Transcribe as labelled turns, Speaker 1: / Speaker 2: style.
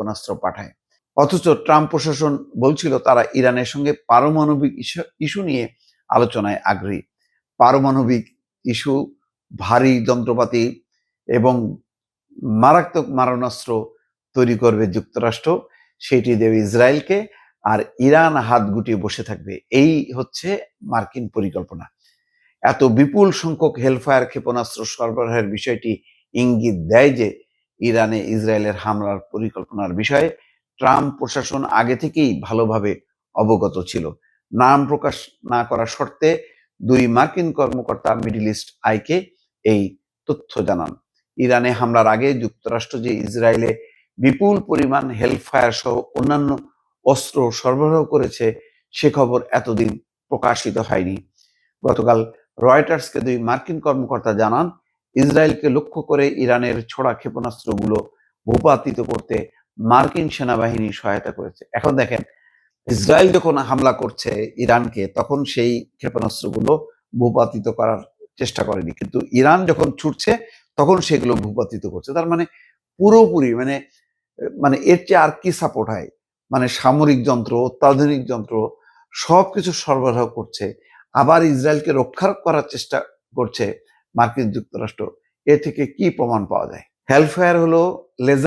Speaker 1: ক্ষেপণাস্ত্র পাঠায়। অথচ ট্রাম্প প্রশাসন বলছিল তারা ইরানের সঙ্গে পারমাণবিক ইস্যু- নিয়ে আলোচনায় আগ্রহী। পারমাণবিক ইস্যু, ভারী যন্ত্রপাতি এবং মারাত্মক মারণাস্ত্র তৈরি করবে যুক্তরাষ্ট্র, সেটি দেবে ইসরায়েলকে, আর ইরান হাত গুটিয়ে বসে থাকবে। এই হচ্ছে মার্কিন পরিকল্পনা। এত বিপুল সংখ্যক হেলফায়ার ক্ষেপণাস্ত্র সরবরাহের বিষয়টি ইঙ্গিত দেয় যে ইরানে ইসরায়েলের হামলার পরিকল্পনার বিষয়ে ট্রাম্প প্রশাসন আগে থেকেই ভালোভাবে অবগত ছিল। নাম প্রকাশ না করার শর্তে দুই মার্কিন কর্মকর্তা মিডিল ইস্ট আইকে এই তথ্য জানান। ইরানে হামলার আগে যুক্তরাষ্ট্র যে ইসরায়েলে বিপুল পরিমাণ হেলফায়ার সহ অন্যান্য অস্ত্র সরবরাহ করেছে, সে খবর এতদিন প্রকাশিত হয়নি। গতকাল রয়টার্সকে দুই মার্কিন কর্মকর্তা জানান ইসরায়েলকে লক্ষ্য করে ইরানের ছোড়া ক্ষেপণাস্ত্রগুলো ভূপাতিত করতে মার্কিন সেনাবাহিনী সহায়তা করেছে। এখন দেখেন, ইসরায়েল যখন হামলা করছে ইরানকে, তখন সেই ক্ষেপণাস্ত্রগুলো ভূপাতিত করার চেষ্টা করেনি। কিন্তু ইরান যখন ছুটছে, তখন সেগুলো ভূপাতিত করছে। তার মানে পুরোপুরি মানে মানে এর চেয়ে আর কি সাপোর্ট হয়? মানে সামরিক যন্ত্র, অত্যাধুনিক যন্ত্র, সবকিছু সরবরাহ করছে, আবার ইসরায়েলকে রক্ষা করার চেষ্টা করছে মার্কিন যুক্তরাষ্ট্র এ থেকে কি প্রমাণ পাওয়া যায়? হেলফেয়ার হলো লেজার